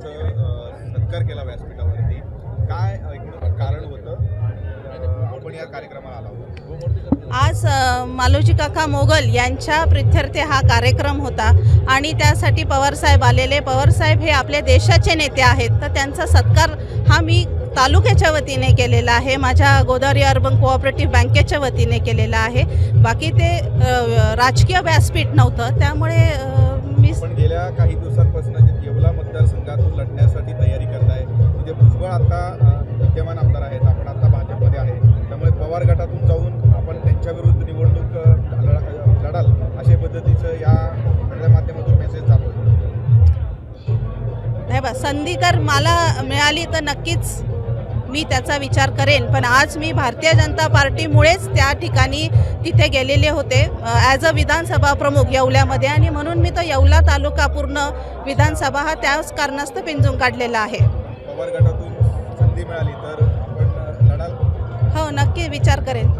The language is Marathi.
सत्कार केला व्यासपीठावरती. काय कारण होतं? आपण या कार्यक्रमाला आला आज मालोजी काका मोगल यांच्या प्रित्यर्थे हा कार्यक्रम होता आणि त्यासाठी पवारसाहेब आलेले. पवारसाहेब हे आपल्या देशाचे नेते आहेत तर त्यांचा सत्कार हा मी तालुक्याच्या वतीने केलेला आहे. माझ्या गोदावरी अर्बन कोऑपरेटिव्ह बँकेच्या वतीने केलेला आहे. बाकी ते राजकीय व्यासपीठ नव्हतं त्यामुळे मी गेल्या काही दिवसांपासून मतदारसंघातून लढण्यासाठी तयारी करत आहे म्हणजे भुजबळ आता विद्यमान आमदार आहेत. आपण आता भाजपमध्ये आहे. त्यामुळे पवार गटातून जाऊन आपण त्यांच्या विरुद्ध निवडणूक लढाल अशा पद्धतीचं या सगळ्या माध्यमातून मेसेज जातो नाही बा संधी तर मला मिळाली तर नक्कीच मी त्याचा विचार करेन पण आज मी भारतीय जनता पार्टीमुळेच त्या ठिकाणी तिथे गेलेले होते ॲज अ विधानसभा प्रमुख येवल्यामध्ये. आणि म्हणून मी तो येवला तालुका पूर्ण विधानसभा हा त्याच कारणास्तव पिंजून काढलेला आहे. पवार गटातून संधी मिळाली तर आपण अ, लढाल हो नक्की विचार करेन.